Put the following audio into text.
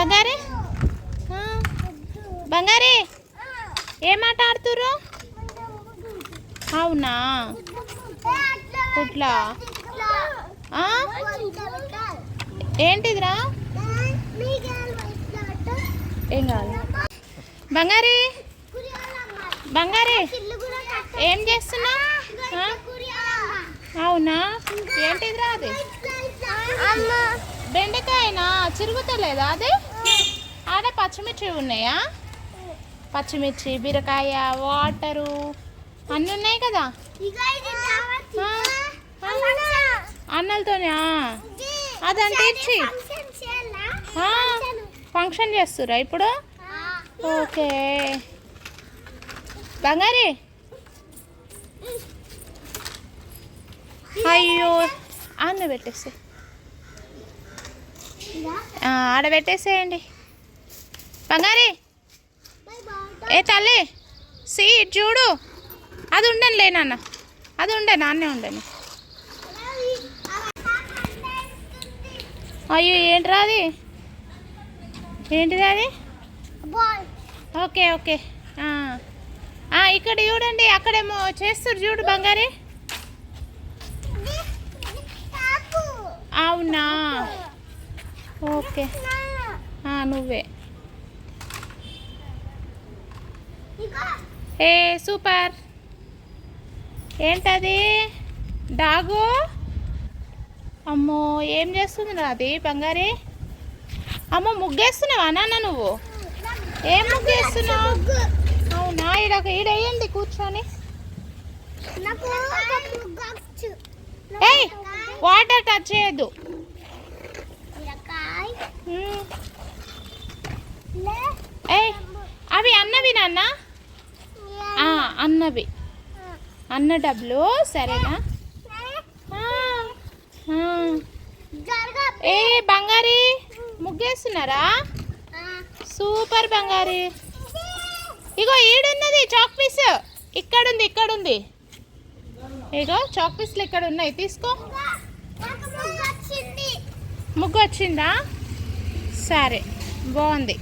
బంగారి? బంగారి ఏం ఆట ఆడుతుర్రు? అవునా? కుట్లా? ఏంటిదిరా? ఏం కావాలి బంగారి బంగారి ఏం చేస్తున్నావు? ఆ? అవునా? ఏంటిదిరా అది? బెండకాయనా? చిరుగుతలేదా అది? ఆడ పచ్చిమిర్చి ఉన్నాయా? పచ్చిమిర్చి బీరకాయ వాటరు అన్నీ ఉన్నాయి కదా? అన్నలతోనే అదంటే ఇచ్చి. ఫంక్షన్ చేస్తురా ఇప్పుడు? ఓకే. బంగారి. అయ్యో. అన్న పెట్టేసి. ఆడ పెట్టేసేయండి. బంగారి. ఏ తల్లి సీ చూడు. అది ఉండను లేనన్న అది ఉండే నాన్నే ఉండను. అయ్యో ఏంట్రా అది? ఏంటిది అది? Okay okay. ఇక్కడ చూడండి అక్కడేమో చేస్తారు చూడు బంగారి. అవునా? ఓకే. నువ్వే. ఏ సూపర్. ఏంటది? డాగు? అమ్మో ఏం చేస్తుంది అది బంగారి? అమ్మో ముగ్గేస్తున్నావా నాన్న నువ్వు? ఏం ముగ్గేస్తున్నావు? అవునా? ఈడ ఈడ వేయండి కూర్చొని. ఏయ్ వాటర్ టచ్ చేయొద్దు. ఏయ్ అవి అన్నవి నాన్న. అన్నవి. అన్న డబ్బులు సరేనా? ఏ బంగారి ముగ్గేస్తున్నారా? సూపర్ బంగారి. ఇగో ఈడున్నది చాక్ పీస్. ఇక్కడుంది ఇక్కడుంది. ఇగో చాక్ పీస్లు ఇక్కడ ఉన్నాయి తీసుకో. ముగ్గు వచ్చిందా? సరే బాగుంది.